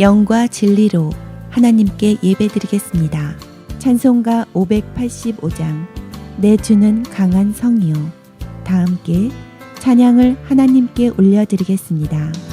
영과 진리로 하나님께 예배드리겠습니다. 찬송가 585장 내 주는 강한 성이요 다 함께 찬양을 하나님께 올려드리겠습니다.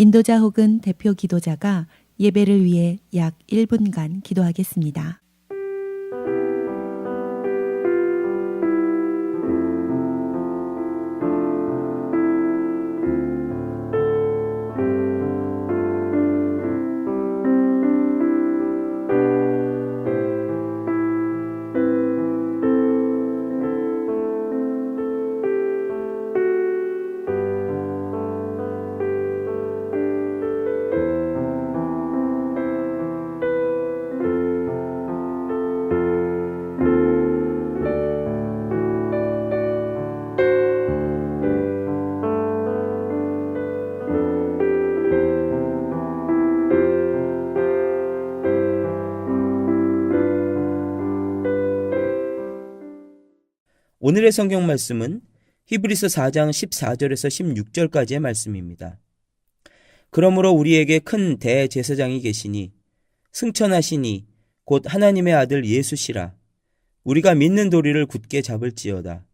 인도자 혹은 대표 기도자가 예배를 위해 약 1분간 기도하겠습니다. 오늘의 성경 말씀은 히브리서 4장 14절에서 16절까지의 말씀입니다. 그러므로 우리에게 큰 대제사장이 계시니 승천하시니 곧 하나님의 아들 예수시라 우리가 믿는 도리를 굳게 잡을지어다.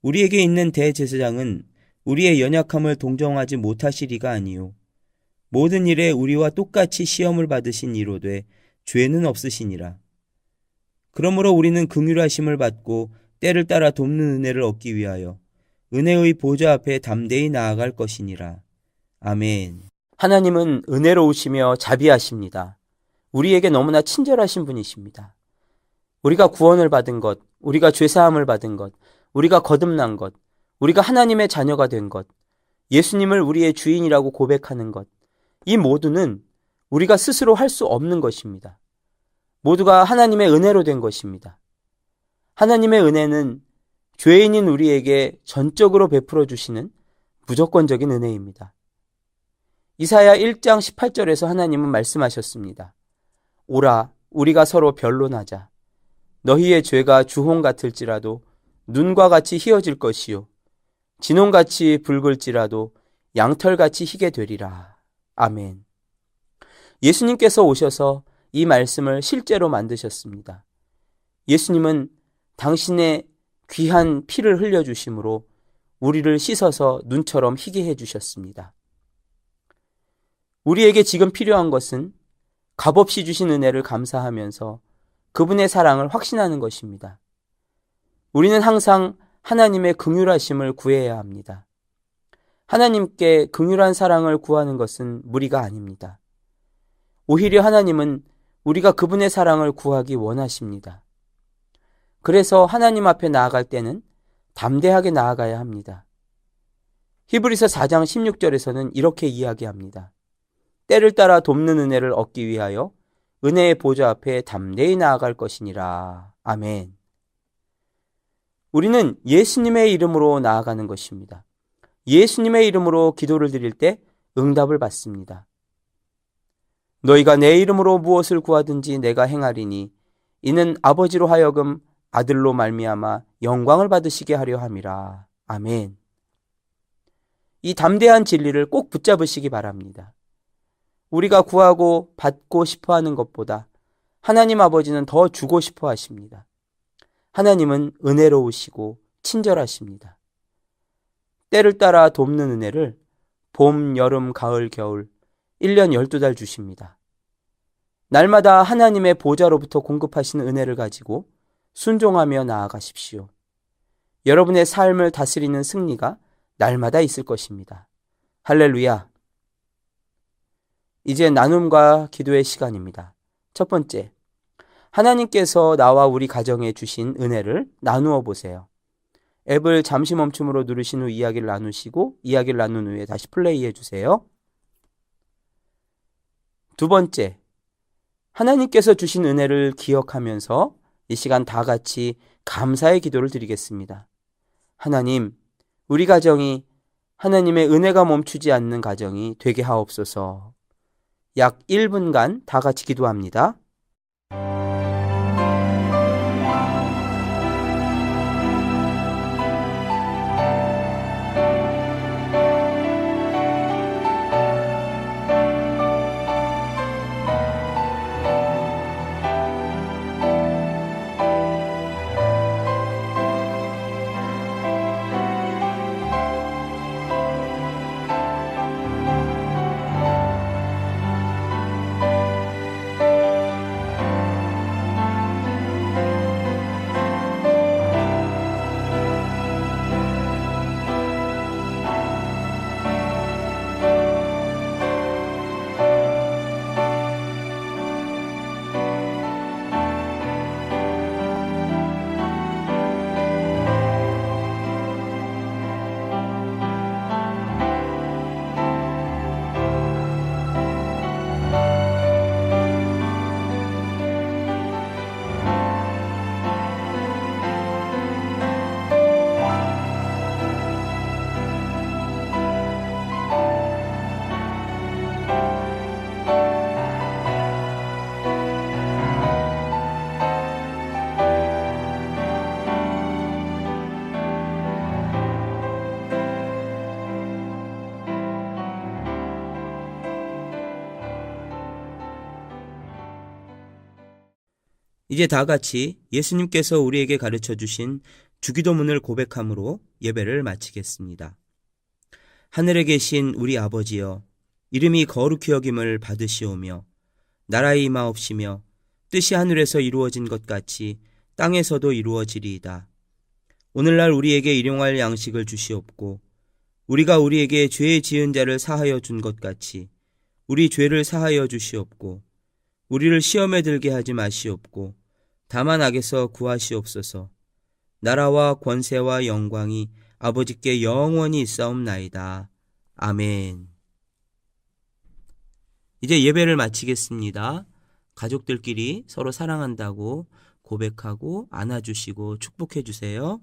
우리에게 있는 대제사장은 우리의 연약함을 동정하지 못하시리가 아니요 모든 일에 우리와 똑같이 시험을 받으신 이로되 죄는 없으시니라. 그러므로 우리는 긍휼하심을 받고 때를 따라 돕는 은혜를 얻기 위하여 은혜의 보좌 앞에 담대히 나아갈 것이니라. 아멘. 하나님은 은혜로우시며 자비하십니다. 우리에게 너무나 친절하신 분이십니다. 우리가 구원을 받은 것, 우리가 죄사함을 받은 것, 우리가 거듭난 것, 우리가 하나님의 자녀가 된 것, 예수님을 우리의 주인이라고 고백하는 것, 이 모두는 우리가 스스로 할 수 없는 것입니다. 모두가 하나님의 은혜로 된 것입니다. 하나님의 은혜는 죄인인 우리에게 전적으로 베풀어 주시는 무조건적인 은혜입니다. 이사야 1장 18절에서 하나님은 말씀하셨습니다. 오라, 우리가 서로 변론하자. 너희의 죄가 주홍 같을지라도 눈과 같이 희어질 것이요. 진홍같이 붉을지라도 양털같이 희게 되리라. 아멘. 예수님께서 오셔서 이 말씀을 실제로 만드셨습니다. 예수님은 당신의 귀한 피를 흘려주심으로 우리를 씻어서 눈처럼 희게 해주셨습니다. 우리에게 지금 필요한 것은 값없이 주신 은혜를 감사하면서 그분의 사랑을 확신하는 것입니다. 우리는 항상 하나님의 긍휼하심을 구해야 합니다. 하나님께 긍휼한 사랑을 구하는 것은 무리가 아닙니다. 오히려 하나님은 우리가 그분의 사랑을 구하기 원하십니다. 그래서 하나님 앞에 나아갈 때는 담대하게 나아가야 합니다. 히브리서 4장 16절에서는 이렇게 이야기합니다. 때를 따라 돕는 은혜를 얻기 위하여 은혜의 보좌 앞에 담대히 나아갈 것이니라. 아멘. 우리는 예수님의 이름으로 나아가는 것입니다. 예수님의 이름으로 기도를 드릴 때 응답을 받습니다. 너희가 내 이름으로 무엇을 구하든지 내가 행하리니 이는 아버지로 하여금 아들로 말미암아 영광을 받으시게 하려 함이라. 아멘. 이 담대한 진리를 꼭 붙잡으시기 바랍니다. 우리가 구하고 받고 싶어 하는 것보다 하나님 아버지는 더 주고 싶어 하십니다. 하나님은 은혜로우시고 친절하십니다. 때를 따라 돕는 은혜를 봄, 여름, 가을, 겨울 1년 12달 주십니다. 날마다 하나님의 보좌로부터 공급하시는 은혜를 가지고 순종하며 나아가십시오. 여러분의 삶을 다스리는 승리가 날마다 있을 것입니다. 할렐루야. 이제 나눔과 기도의 시간입니다. 첫 번째, 하나님께서 나와 우리 가정에 주신 은혜를 나누어 보세요. 앱을 잠시 멈춤으로 누르신 후 이야기를 나누시고 이야기를 나눈 후에 다시 플레이해 주세요. 두 번째, 하나님께서 주신 은혜를 기억하면서 이 시간 다 같이 감사의 기도를 드리겠습니다. 하나님, 우리 가정이 하나님의 은혜가 멈추지 않는 가정이 되게 하옵소서. 약 1분간 다 같이 기도합니다. 이제 다 같이 예수님께서 우리에게 가르쳐 주신 주기도문을 고백함으로 예배를 마치겠습니다. 하늘에 계신 우리 아버지여, 이름이 거룩히 여김을 받으시오며, 나라의 임하옵시며, 뜻이 하늘에서 이루어진 것 같이 땅에서도 이루어지리이다. 오늘날 우리에게 일용할 양식을 주시옵고, 우리가 우리에게 죄 지은 자를 사하여 준 것 같이, 우리 죄를 사하여 주시옵고, 우리를 시험에 들게 하지 마시옵고, 다만 악에서 구하시옵소서. 나라와 권세와 영광이 아버지께 영원히 있사옵나이다. 아멘. 이제 예배를 마치겠습니다. 가족들끼리 서로 사랑한다고 고백하고 안아주시고 축복해 주세요.